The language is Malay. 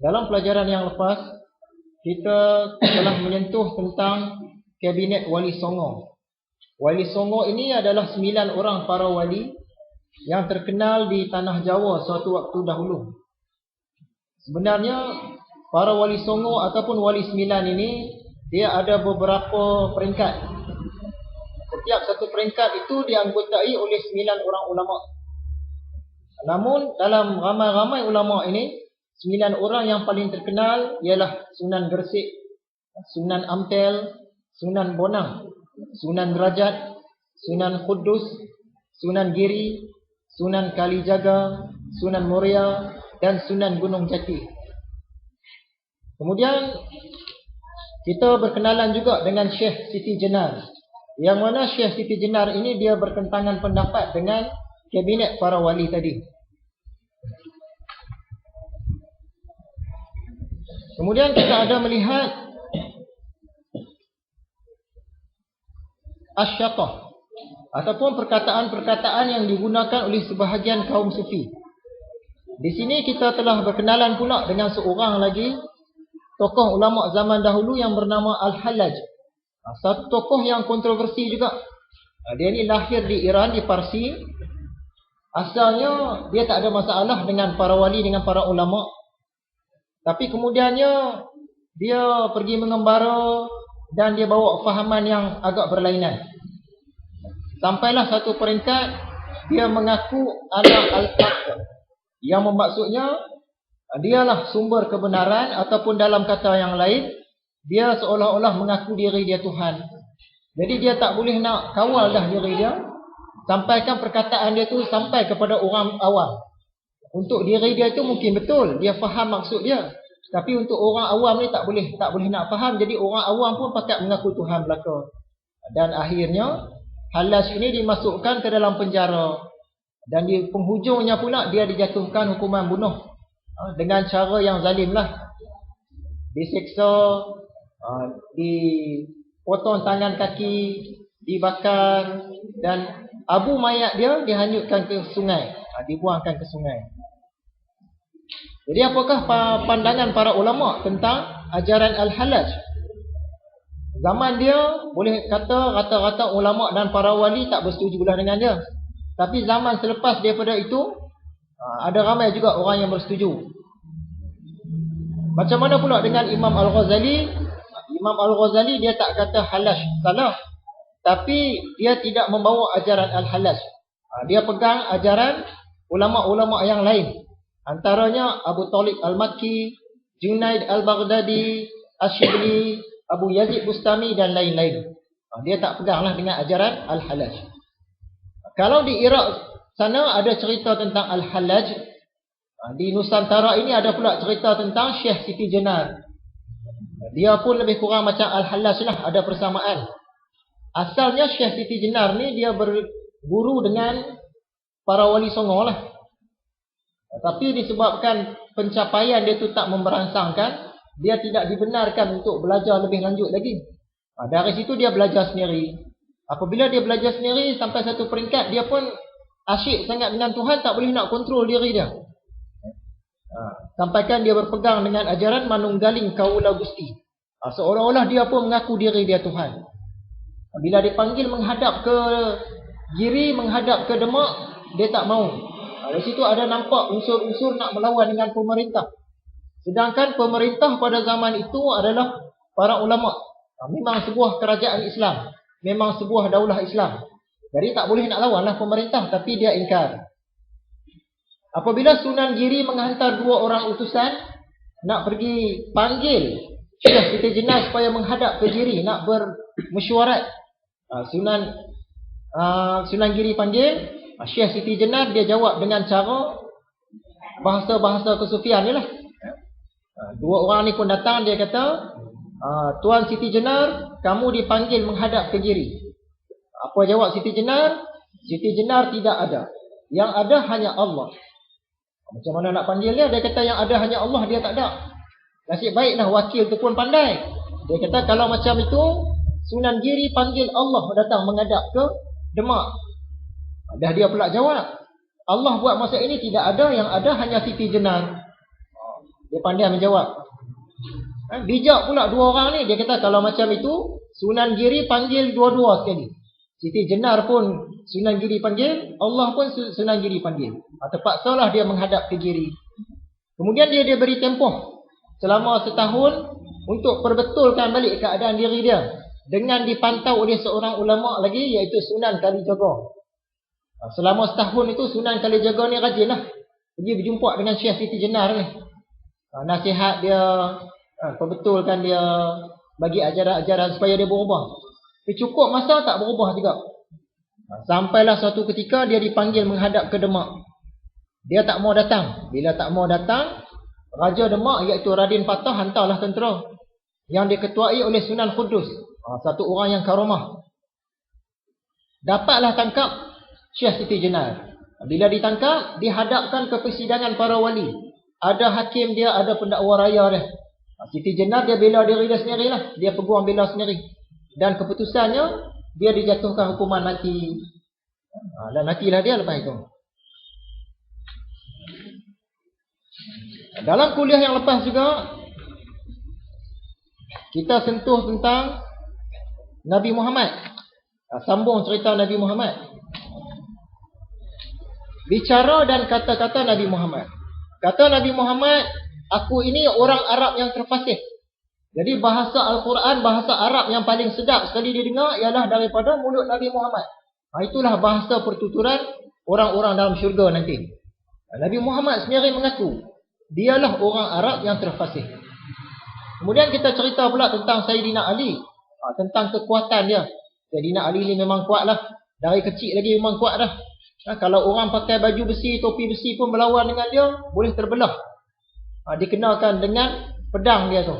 Dalam pelajaran yang lepas kita telah menyentuh tentang kabinet Wali Songo. Wali Songo ini adalah sembilan orang para wali yang terkenal di tanah Jawa suatu waktu dahulu. Sebenarnya para wali Songo ataupun wali sembilan ini dia ada beberapa peringkat. Setiap satu peringkat itu dianggotai oleh sembilan orang ulama. Namun dalam ramai-ramai ulama ini Sembilan orang yang paling terkenal ialah Sunan Gersik, Sunan Ampel, Sunan Bonang, Sunan Derajat, Sunan Kudus, Sunan Giri, Sunan Kalijaga, Sunan Muria dan Sunan Gunung Jati. Kemudian kita berkenalan juga dengan Syekh Siti Jenar. Yang mana Syekh Siti Jenar ini dia bertentangan pendapat dengan kabinet para wali tadi. Kemudian kita ada melihat asyatah ataupun perkataan-perkataan yang digunakan oleh sebahagian kaum sufi. Di sini kita telah berkenalan pula dengan seorang lagi tokoh ulama zaman dahulu yang bernama Al-Hallaj. Satu tokoh yang kontroversi juga. Dia ni lahir di Iran di Parsi. Asalnya dia tak ada masalah dengan para wali dengan para ulama tapi kemudiannya dia pergi mengembara dan dia bawa fahaman yang agak berlainan. Sampailah satu peringkat dia mengaku anak al-haq. Yang maksudnya dialah sumber kebenaran ataupun dalam kata yang lain dia seolah-olah mengaku diri dia Tuhan. Jadi dia tak boleh nak kawal dah diri dia sampaikan perkataan dia tu sampai kepada orang awam. Untuk diri dia itu mungkin betul, dia faham maksud dia. Tapi untuk orang awam ni tak boleh tak boleh nak faham. Jadi orang awam pun pakat mengaku Tuhan belaka. Dan akhirnya Halas ini dimasukkan ke dalam penjara. Dan di penghujungnya pula dia dijatuhkan hukuman bunuh. Ha, dengan cara yang zalim lah. Diseksa, ha, dipotong tangan kaki, dibakar. Dan abu mayat dia dihanyutkan ke sungai. Ha, dibuangkan ke sungai. Jadi apakah pandangan para ulama tentang ajaran al-halaj? Zaman dia boleh kata rata-rata ulama dan para wali tak bersetujulah dengan dia. Tapi zaman selepas daripada itu ada ramai juga orang yang bersetuju. Macam mana pula dengan Imam Al-Ghazali? Imam Al-Ghazali dia tak kata halaj salah. Tapi dia tidak membawa ajaran al-halaj. Dia pegang ajaran ulama-ulama yang lain. Antaranya Abu Talib Al-Makki, Junaid Al-Baghdadi, Ashibli, Abu Yazid Bustami dan lain-lain. Ha, dia tak peganglah dengan ajaran Al-Halaj. Kalau di Iraq sana ada cerita tentang Al-Halaj, ha, di Nusantara ini ada pula cerita tentang Syekh Siti Jenar. Dia pun lebih kurang macam Al-Halaj lah, ada persamaan. Asalnya Syekh Siti Jenar ni dia berguru dengan para wali songo lah. Tapi disebabkan pencapaian dia tu tak memberangsangkan, dia tidak dibenarkan untuk belajar lebih lanjut lagi. Ha, dari situ dia belajar sendiri. Apabila dia belajar sendiri sampai satu peringkat, dia pun asyik sangat dengan Tuhan, tak boleh nak kontrol diri dia. Ha, sampaikan dia berpegang dengan ajaran manunggaling kaula gusti. Ha, seolah-olah dia pun mengaku diri dia Tuhan. Bila dipanggil menghadap ke Giri, menghadap ke Demak, dia tak mau. Dari situ ada nampak unsur-unsur nak melawan dengan pemerintah. Sedangkan pemerintah pada zaman itu adalah para ulama. Ha, memang sebuah kerajaan Islam. Memang sebuah daulah Islam. Jadi tak boleh nak lawanlah pemerintah tapi dia ingkar. Apabila Sunan Giri menghantar dua orang utusan nak pergi panggil Syekh Siti Jenas supaya menghadap ke Giri nak bermesyuarat. Ha, Sunan uh, Sunan Giri panggil Syekh Siti Jenar dia jawab dengan cara bahasa-bahasa kesufian ni lah. Ah, dua orang ni pun datang dia kata, ah, Tuan Siti Jenar, kamu dipanggil menghadap ke diri. Apa jawab Siti Jenar? Siti Jenar tidak ada. Yang ada hanya Allah. Macam mana nak panggil dia? Dia kata yang ada hanya Allah, dia tak ada. Nasib baiklah wakil tu pun pandai. Dia kata kalau macam itu, Sunan Giri panggil Allah datang menghadap ke Demak. Dah dia pula jawab. Allah buat masa ini tidak ada yang ada hanya Siti Jenar. Dia pandai menjawab. Ha, bijak pula dua orang ni. Dia kata kalau macam itu, Sunan Giri panggil dua-dua sekali. Siti Jenar pun Sunan Giri panggil, Allah pun Sunan Giri panggil. Ha, terpaksalah dia menghadap ke Giri. Kemudian dia dia beri tempoh selama setahun untuk perbetulkan balik keadaan diri dia dengan dipantau oleh seorang ulama lagi iaitu Sunan Kalijaga. Ha, selama setahun itu Sunan Kalijaga ni rajinlah pergi berjumpa dengan Syekh Siti Jenar ni. Ha, nasihat dia, perbetulkan dia, bagi ajaran-ajaran supaya dia berubah. Tapi cukup masa tak berubah juga. Ha, sampailah suatu ketika dia dipanggil menghadap ke Demak. Dia tak mau datang. Bila tak mau datang, Raja Demak iaitu Radin Patah hantarlah tentera. Yang diketuai oleh Sunan Kudus. Ha, satu orang yang karomah. Dapatlah tangkap Syekh Siti Jenar. Bila ditangkap, dihadapkan ke persidangan para wali. Ada hakim dia, ada pendakwa raya dia. Ha, Siti Jenar dia bela diri dia sendirilah. Dia peguam bela sendiri. Dan keputusannya dia dijatuhkan hukuman mati. Ha, dan matilah dia lepas itu. Dalam kuliah yang lepas juga kita sentuh tentang Nabi Muhammad. Ha, sambung cerita Nabi Muhammad. Bicara dan kata-kata Nabi Muhammad. Kata Nabi Muhammad, aku ini orang Arab yang terfasih. Jadi bahasa Al-Quran, bahasa Arab yang paling sedap sekali didengar ialah daripada mulut Nabi Muhammad. Ha, itulah bahasa pertuturan orang-orang dalam syurga nanti. Ha, Nabi Muhammad sendiri mengaku, dialah orang Arab yang terfasih. Kemudian kita cerita pula tentang Sayyidina Ali. Ha, tentang kekuatan dia. Sayyidina Ali ni memang kuat lah. Dari kecil lagi memang kuat dah. Ha, kalau orang pakai baju besi, topi besi pun melawan dengan dia, boleh terbelah. Ha, dikenakan dengan pedang dia tu.